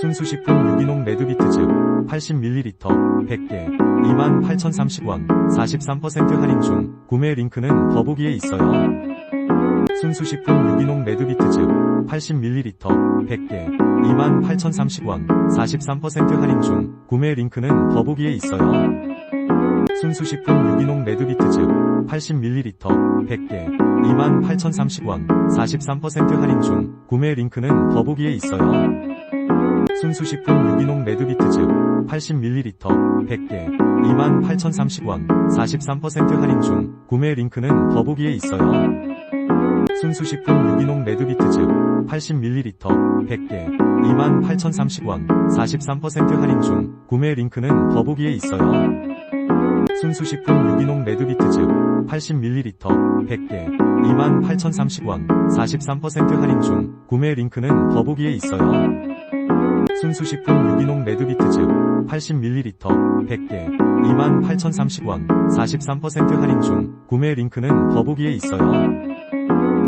순수식품 유기농 레드비트즙 80ml 100개 28,030원 43% 할인 중 구매 링크는 더보기에 있어요. 순수식품 유기농 레드비트즙 80ml 100개 28,030원 43% 할인 중 구매 링크는 더보기에 있어요. 순수식품 유기농 레드비트즙 80ml 100개 28,030원 43% 할인 중 구매 링크는 더보기에 있어요. 순수식품 유기농 레드비트즙 80ml 100개 28,030원 43% 할인 중 구매 링크는 더보기에 있어요. 순수식품 유기농 레드비트즙 80ml 100개 28,030원 43% 할인 중 구매 링크는 더보기에 있어요. 순수식품 유기농 레드비트즙 80ml 100개 28,030원 43% 할인 중 구매 링크는 더보기에 있어요. 순수식품 유기농 레드비트즙 80ml 100개 28,030원 43% 할인 중 구매 링크는 더보기에 있어요.